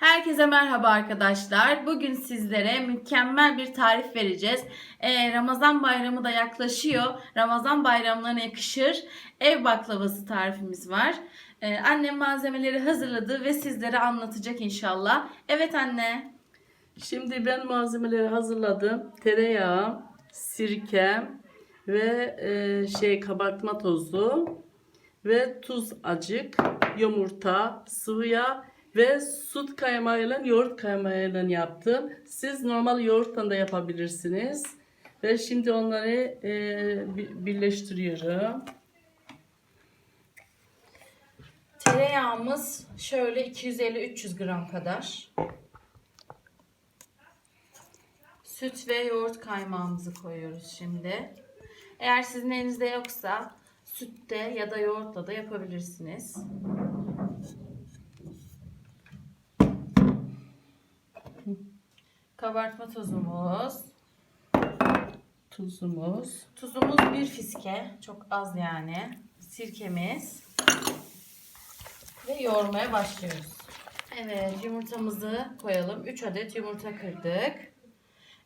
Herkese merhaba arkadaşlar. Bugün sizlere mükemmel bir tarif vereceğiz. Ee, Ramazan bayramı da yaklaşıyor. Ramazan bayramlarına yakışır ev baklavası tarifimiz var. Ee, annem malzemeleri hazırladı ve sizlere anlatacak inşallah. Evet anne. Şimdi ben malzemeleri hazırladım. Tereyağı, sirke ve e, şey kabartma tozu ve tuz acık, yumurta, sıvı yağ ve süt kaymağıyla yoğurt kaymağıyla yaptım. Siz normal yoğurttan da yapabilirsiniz. Ve şimdi onları e, bi- birleştiriyorum. Tereyağımız şöyle 250-300 gram kadar. Süt ve yoğurt kaymağımızı koyuyoruz şimdi. Eğer sizin elinizde yoksa sütte ya da yoğurtla da yapabilirsiniz. Kabartma tozumuz. Tuzumuz. Tuzumuz bir fiske. Çok az yani. Sirkemiz. Ve yoğurmaya başlıyoruz. Evet yumurtamızı koyalım. 3 adet yumurta kırdık.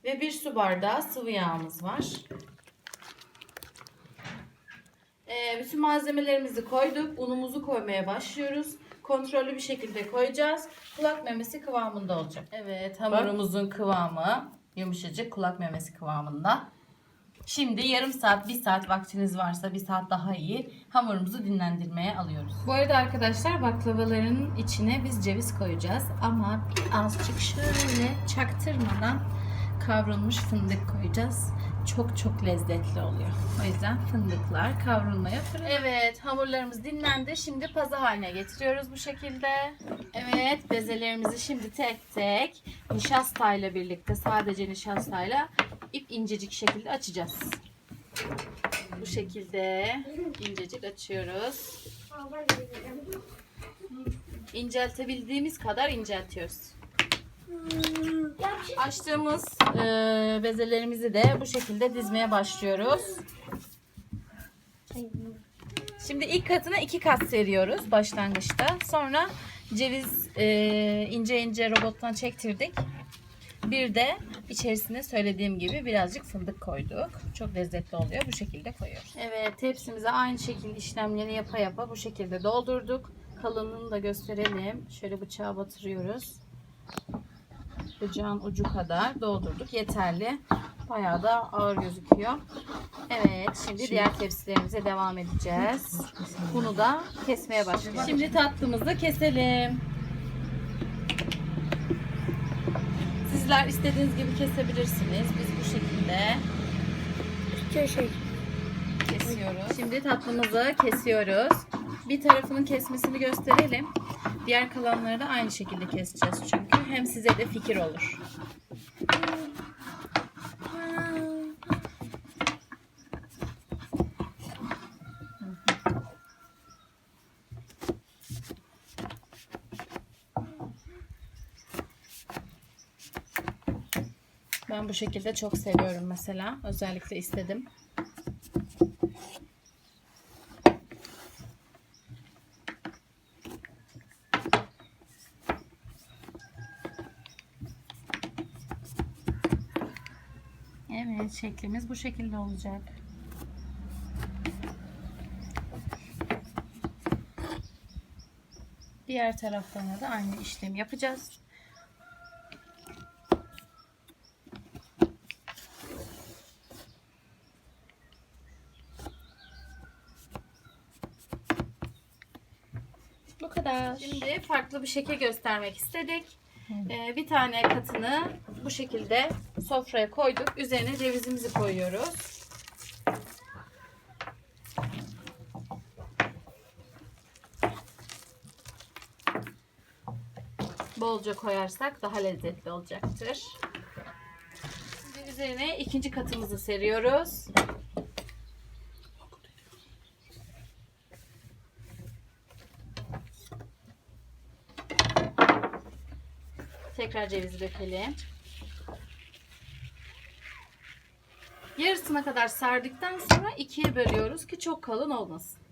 Ve bir su bardağı sıvı yağımız var. Ee, bütün malzemelerimizi koyduk. Unumuzu koymaya başlıyoruz. Kontrollü bir şekilde koyacağız. Kulak memesi kıvamında olacak. Evet hamurumuzun kıvamı yumuşacık kulak memesi kıvamında. Şimdi yarım saat, bir saat vaktiniz varsa bir saat daha iyi hamurumuzu dinlendirmeye alıyoruz. Bu arada arkadaşlar baklavaların içine biz ceviz koyacağız. Ama birazcık şöyle çaktırmadan kavrulmuş fındık koyacağız. Çok çok lezzetli oluyor. O yüzden fındıklar kavrulmaya fırın. Evet hamurlarımız dinlendi. Şimdi pazı haline getiriyoruz bu şekilde. Evet bezelerimizi şimdi tek tek nişastayla birlikte sadece nişastayla ip incecik şekilde açacağız. Bu şekilde incecik açıyoruz. İnceltebildiğimiz kadar inceltiyoruz. Açtığımız e, bezelerimizi de bu şekilde dizmeye başlıyoruz. Şimdi ilk katına iki kat seriyoruz başlangıçta. Sonra ceviz e, ince ince robottan çektirdik. Bir de içerisine söylediğim gibi birazcık fındık koyduk. Çok lezzetli oluyor. Bu şekilde koyuyoruz. Evet tepsimize aynı şekilde işlemleri yapa yapa bu şekilde doldurduk. Kalınlığını da gösterelim. Şöyle bıçağa batırıyoruz. Bıçağın ucu kadar doldurduk. Yeterli. Bayağı da ağır gözüküyor. Evet şimdi diğer tepsilerimize devam edeceğiz. Bunu da kesmeye başlayacağız. Şimdi tatlımızı keselim. Sizler istediğiniz gibi kesebilirsiniz. Biz bu şekilde kesiyoruz. Şimdi tatlımızı kesiyoruz. Bir tarafının kesmesini gösterelim. Diğer kalanları da aynı şekilde keseceğiz. Çünkü hem size de fikir olur. Ben bu şekilde çok seviyorum mesela. Özellikle istedim. Evet, şeklimiz bu şekilde olacak. Diğer taraflarına da aynı işlemi yapacağız. Bu kadar. Şimdi farklı bir şekil göstermek istedik. Ee, bir tane katını bu şekilde sofraya koyduk. Üzerine cevizimizi koyuyoruz. Bolca koyarsak daha lezzetli olacaktır. Şimdi üzerine ikinci katımızı seriyoruz. Tekrar cevizi dökelim. Yarısına kadar sardıktan sonra ikiye bölüyoruz ki çok kalın olmasın.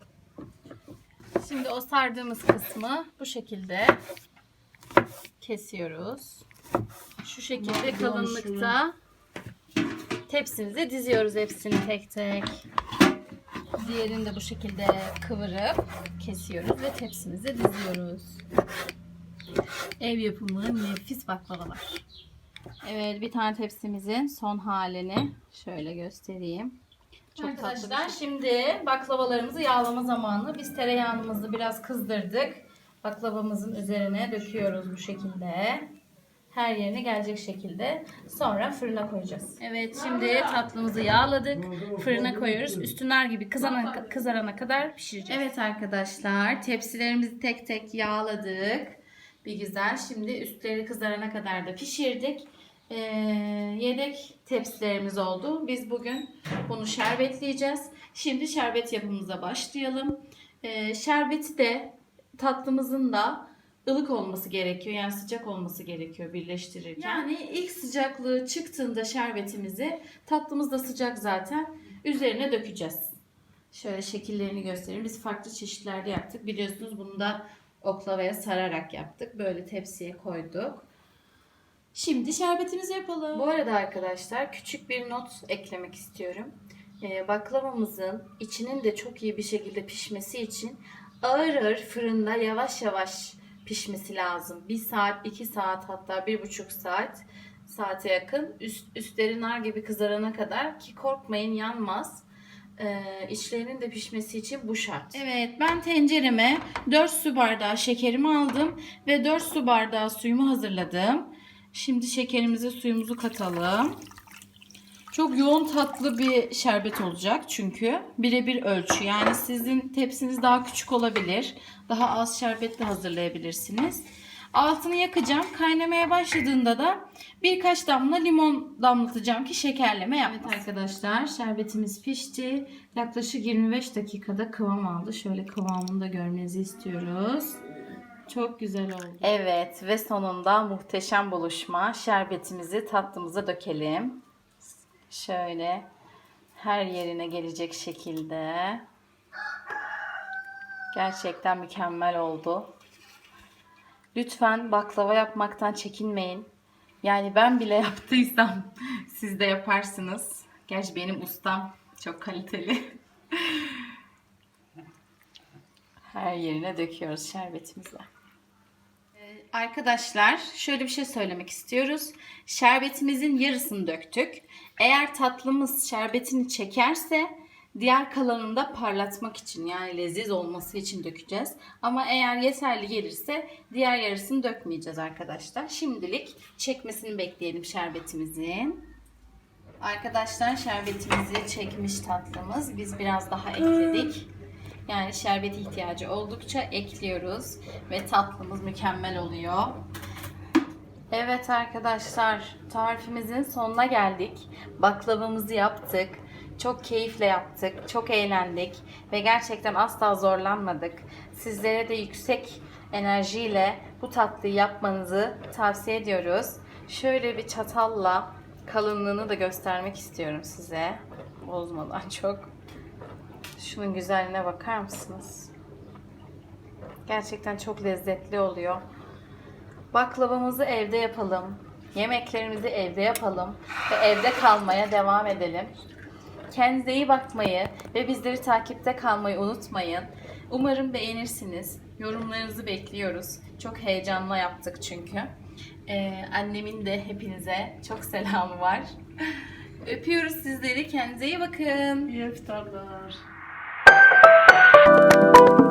Şimdi o sardığımız kısmı bu şekilde kesiyoruz. Şu şekilde kalınlıkta tepsimize diziyoruz hepsini tek tek. Diğerini de bu şekilde kıvırıp kesiyoruz ve tepsimize diziyoruz. Ev yapımı nefis baklavalar. Evet bir tane tepsimizin son halini şöyle göstereyim. Çok Arkadaşlar şimdi baklavalarımızı yağlama zamanı. Biz tereyağımızı biraz kızdırdık. Baklavamızın üzerine döküyoruz bu şekilde. Her yerine gelecek şekilde. Sonra fırına koyacağız. Evet şimdi tatlımızı yağladık. Fırına koyuyoruz. Üstünler gibi kızana, kızarana kadar pişireceğiz. Evet arkadaşlar tepsilerimizi tek tek yağladık. Bir güzel. Şimdi üstleri kızarana kadar da pişirdik. Ee, yedek tepsilerimiz oldu. Biz bugün bunu şerbetleyeceğiz. Şimdi şerbet yapımıza başlayalım. Ee, şerbeti de tatlımızın da ılık olması gerekiyor. Yani sıcak olması gerekiyor birleştirirken. Yani ilk sıcaklığı çıktığında şerbetimizi tatlımız da sıcak zaten üzerine dökeceğiz. Şöyle şekillerini göstereyim. Biz farklı çeşitlerde yaptık. Biliyorsunuz bunu da oklavaya sararak yaptık. Böyle tepsiye koyduk. Şimdi şerbetimizi yapalım. Bu arada arkadaşlar küçük bir not eklemek istiyorum. Ee, baklavamızın içinin de çok iyi bir şekilde pişmesi için ağır ağır fırında yavaş yavaş pişmesi lazım. 1 saat, 2 saat hatta 1,5 saat saate yakın üst, üstleri nar gibi kızarana kadar ki korkmayın yanmaz. Ee, içlerinin de pişmesi için bu şart. Evet ben tencereme 4 su bardağı şekerimi aldım ve 4 su bardağı suyumu hazırladım. Şimdi şekerimizi suyumuzu katalım. Çok yoğun tatlı bir şerbet olacak çünkü birebir ölçü. Yani sizin tepsiniz daha küçük olabilir. Daha az şerbetli hazırlayabilirsiniz. Altını yakacağım. Kaynamaya başladığında da birkaç damla limon damlatacağım ki şekerleme yapmasın. Evet arkadaşlar şerbetimiz pişti. Yaklaşık 25 dakikada kıvam aldı. Şöyle kıvamını da görmenizi istiyoruz. Çok güzel oldu. Evet ve sonunda muhteşem buluşma. Şerbetimizi tatlımıza dökelim. Şöyle her yerine gelecek şekilde. Gerçekten mükemmel oldu. Lütfen baklava yapmaktan çekinmeyin. Yani ben bile yaptıysam siz de yaparsınız. Gerçi benim ustam çok kaliteli. Her yerine döküyoruz şerbetimizi. Arkadaşlar şöyle bir şey söylemek istiyoruz. Şerbetimizin yarısını döktük. Eğer tatlımız şerbetini çekerse diğer kalanını da parlatmak için yani leziz olması için dökeceğiz. Ama eğer yeterli gelirse diğer yarısını dökmeyeceğiz arkadaşlar. Şimdilik çekmesini bekleyelim şerbetimizin. Arkadaşlar şerbetimizi çekmiş tatlımız. Biz biraz daha ekledik. Yani şerbet ihtiyacı oldukça ekliyoruz ve tatlımız mükemmel oluyor. Evet arkadaşlar tarifimizin sonuna geldik. Baklavamızı yaptık. Çok keyifle yaptık. Çok eğlendik ve gerçekten asla zorlanmadık. Sizlere de yüksek enerjiyle bu tatlıyı yapmanızı tavsiye ediyoruz. Şöyle bir çatalla kalınlığını da göstermek istiyorum size. Bozmadan çok. Şunun güzelliğine bakar mısınız? Gerçekten çok lezzetli oluyor. Baklavamızı evde yapalım. Yemeklerimizi evde yapalım. Ve evde kalmaya devam edelim. Kendinize iyi bakmayı ve bizleri takipte kalmayı unutmayın. Umarım beğenirsiniz. Yorumlarınızı bekliyoruz. Çok heyecanla yaptık çünkü. Ee, annemin de hepinize çok selamı var. Öpüyoruz sizleri. Kendinize iyi bakın. İyi iftarlar. Thank you.